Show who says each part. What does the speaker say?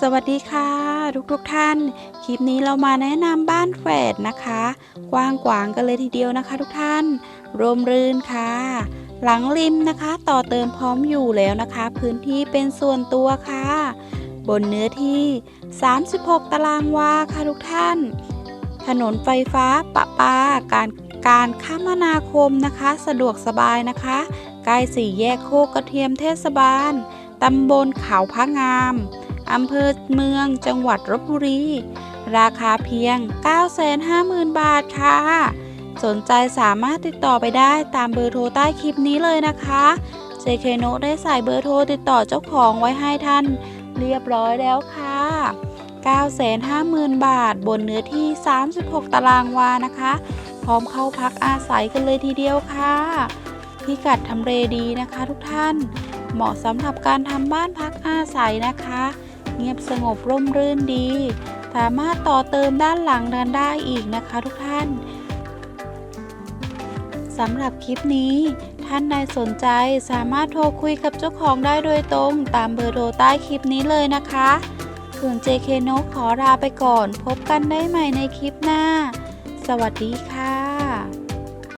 Speaker 1: สวัสดีค่ะ ทุกทุกๆท่าน คลิปนี้เรามาแนะนำบ้านแฝดนะคะ กว้างกวางกันเลยทีเดียวนะคะ ทุกท่านร่มรื่นค่ะ หลังริมนะคะ ต่อเติมพร้อมอยู่แล้วนะคะ พื้นที่เป็นส่วนตัวค่ะ บนเนื้อที่ 36 ตารางวาค่ะทุกท่าน ถนนไฟฟ้าปะปาการการคมนาคมนะคะ สะดวกสบายนะคะใกล้สี่แยกโคกกระเทียมเทศบาล ตำบลเขาพระงาม อำเภอเมืองจังหวัดลบบุรี ราคาเพียง 950,000 บาทค่ะ สนใจสามารถติดต่อไปได้ตามเบอร์โทรใต้คลิปนี้เลยนะคะ JK n o ได้ใส่เบอร์โทรติดต่อเจ้าของไว้ให้ท่านเรียบร้อยแล้วค่ะ 950,000 บาท บนเนื้อที่ 36 ตารางวานะคะ พร้อมเข้าพักอาศัยกันเลยทีเดียวค่ะ พิกัดทำเลดีนะคะทุกท่าน เหมาะสำหรับการทำบ้านพักอาศัยนะคะ เงียบสงบร่มรื่นดี สามารถต่อเติมด้านหลังเดินได้อีกนะคะทุกท่านสำหรับคลิปนี้ท่านใดสนใจสามารถโทรคุยกับเจ้าของได้โดยตรง ตามเบอร์โทรใต้คลิปนี้เลยนะคะ ส่วน JK n o ขอลาไปก่อน พบกันได้ใหม่ในคลิปหน้า สวัสดีค่ะ